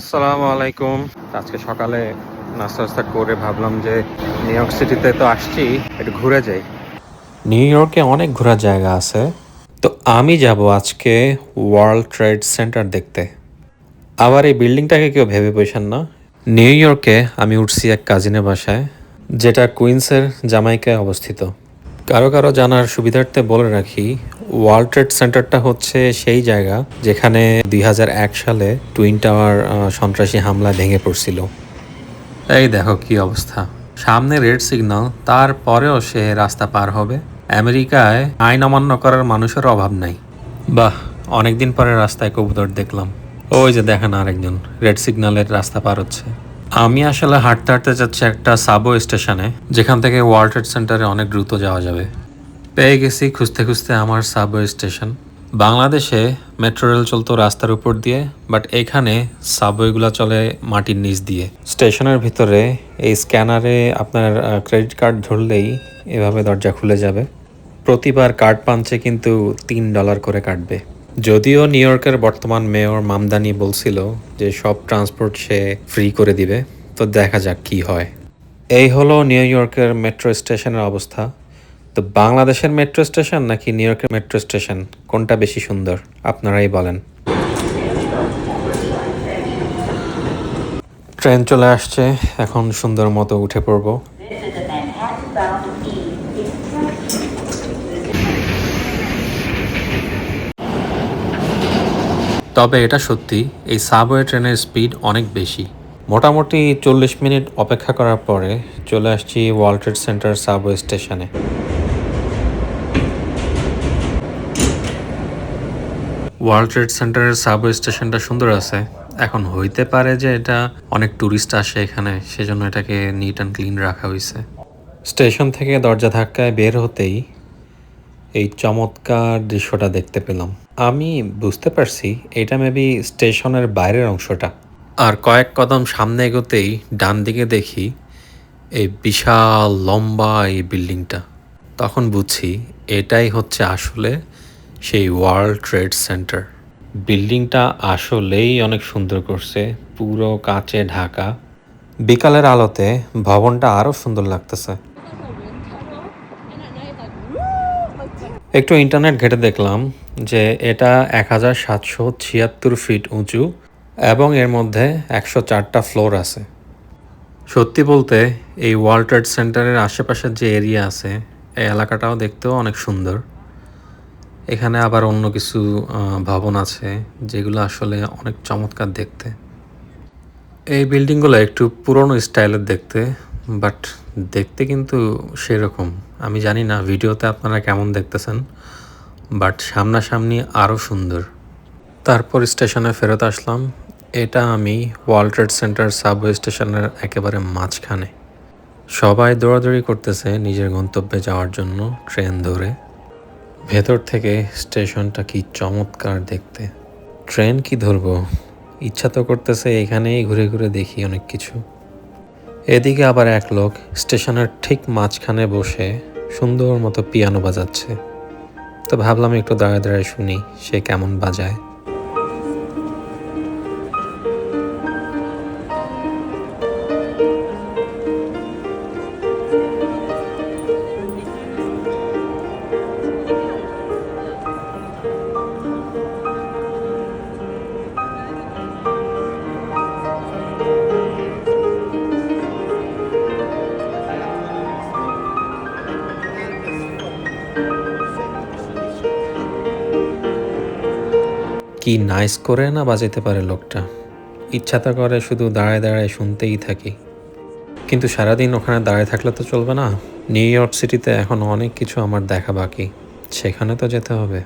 আসসালামু আলাইকুম। আজকে সকালে নাস্তা নাস্তা করে ভাবলাম যে নিউ ইয়র্ক সিটিতে তো আসছি, একটু ঘুরে যাই। নিউ ইয়র্কে অনেক ঘোরার জায়গা আছে। তো আমি যাব আজকে ওয়ার্ল্ড ট্রেড সেন্টার দেখতে। আবার এই বিল্ডিংটাকে কেউ ভেবে বসেন না। নিউ ইয়র্কে আমি উঠছি এক কাজিনের বাসায়, যেটা কুইন্সের জামাইকায় অবস্থিত। কারও কারও জানার সুবিধার্থে বলে রাখি ওয়ার্ল্ড ট্রেড সেন্টারটা হচ্ছে সেই জায়গা যেখানে দুই হাজার এক সালে টুইন টাওয়ার সন্ত্রাসী হামলা ভেঙে পড়ছিল। এই দেখো কি অবস্থা। সামনে রেড সিগন্যাল, তারপরেও সে রাস্তা পার হবে। আমেরিকায় আইন অমান্য করার মানুষের অভাব নাই। বাহ, অনেকদিন পরে রাস্তায় কবুতর দেখলাম। ওই যে দেখেন আরেকজন, রেড সিগন্যালের রাস্তা পার হচ্ছে। আমি আসলে হাঁটতে হাঁটতে যাচ্ছি একটা সাবওয়ে স্টেশনে যেখান থেকে ওয়ার্ল্ড ট্রেড সেন্টারে অনেক দ্রুত যাওয়া যাবে। পেয়ে গেছি খুঁজতে খুঁজতে আমার সাবওয়ে স্টেশন বাংলাদেশে মেট্রো রেল চলতো রাস্তার উপর দিয়ে বাট এখানে সাবওয়েগুলো চলে মাটির নিচ দিয়ে। স্টেশনের ভিতরে এই স্ক্যানারে আপনার ক্রেডিট কার্ড ধরলেই এভাবে দরজা খুলে যাবে। প্রতিবার কার্ড পাঞ্চে কিন্তু তিন ডলার করে কাটবে। যদিও নিউ ইয়র্কের বর্তমান মেয়র মামদানি বলছিল যে সব ট্রান্সপোর্ট সে ফ্রি করে দিবে, তো দেখা যাক কি হয়। এই হলো নিউ ইয়র্কের মেট্রো স্টেশনের অবস্থা। তো বাংলাদেশের মেট্রো স্টেশন নাকি নিউ ইয়র্কের মেট্রো স্টেশন কোনটা বেশি সুন্দর? আপনারাই বলেন। ট্রেন চলে আসছে, এখন সুন্দর মতো উঠে পড়ব। তবে এটা সত্যি, এই সাবওয়ে ট্রেনের স্পিড অনেক বেশি। মোটামুটি চল্লিশ মিনিট অপেক্ষা করার পরে চলে আসছি ওয়ার্ল্ড ট্রেড সেন্টার সাবওয়ে স্টেশনে। ওয়ার্ল্ড ট্রেড সেন্টারের সাবওয়ে স্টেশনটা সুন্দর আছে। এখন হইতে পারে যে এটা অনেক ট্যুরিস্ট আসে এখানে, সেজন্য এটাকে নিট অ্যান্ড ক্লিন রাখা হয়েছে স্টেশন থেকে দরজা ধাক্কায় বের হতেই এই চমৎকার দৃশ্যটা দেখতে পেলাম। আমি বুঝতে পারছি এটা মেবি স্টেশনের বাইরের অংশটা। আর কয়েক কদম সামনে এগোতেই ডান দিকে দেখি এই বিশাল লম্বা এই বিল্ডিংটা। তখন বুঝছি এটাই হচ্ছে আসলে সেই ওয়ার্ল্ড ট্রেড সেন্টার বিল্ডিংটা আসলেই অনেক সুন্দর করছে, পুরো কাঁচে ঢাকা। বিকালের আলোতে ভবনটা আরও সুন্দর লাগতেছে। একটু ইন্টারনেট ঘেটে দেখলাম যে এটা এক হাজার সাতশো ছিয়াত্তর ফিট উঁচু এবং এর মধ্যে একশো চারটা ফ্লোর আছে। সত্যি বলতে, এই ওয়ার্ল্ড ট্রেড সেন্টারের আশেপাশের যে এরিয়া আছে, এই এলাকাটাও দেখতেও অনেক সুন্দর। এখানে আবার অন্য কিছু ভবন আছে যেগুলো আসলে অনেক চমৎকার দেখতে। এই বিল্ডিংগুলো একটু পুরনো স্টাইলের দেখতে বাট দেখতে কিন্তু সেরকম। আমি জানি না ভিডিওতে আপনারা কেমন দেখতেছেন, বাট সামনাসামনি আরও সুন্দর। তারপর স্টেশনে ফেরত আসলাম। এটা আমি ওয়ার্ল্ড ট্রেড সেন্টার সাবওয়ে স্টেশনের একেবারে মাঝখানে। সবাই দৌড়াদৌড়ি করতেছে নিজের গন্তব্যে যাওয়ার জন্য ট্রেন ধরে। ভেতর থেকে স্টেশনটা কি চমৎকার দেখতে। ট্রেন কি ধরবো? ইচ্ছা তো করতেছে এখানেই ঘুরে ঘুরে দেখি অনেক কিছু। এদিকে আবার এক লোক স্টেশনের ঠিক মাঝখানে বসে সুন্দর মতো পিয়ানো বাজাচ্ছে। তো ভাবলাম একটু দাঁড়ায় দাঁড়ায় শুনি সে কেমন বাজায়। কি নাইস করে না বাজাইতে পারে লোকটা? ইচ্ছা তো করে শুধু দাঁড়ায় দাঁড়ায় শুনতেই থাকি। কিন্তু সারাদিন ওখানে দাঁড়িয়ে থাকলে তো চলবে না। নিউ ইয়র্ক সিটিতে এখন অনেক কিছু আমার দেখা বাকি। সেখানে তো যেতে হবে।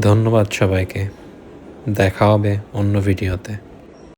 ধন্যবাদ সবাইকে। দেখা হবে অন্য ভিডিওতে।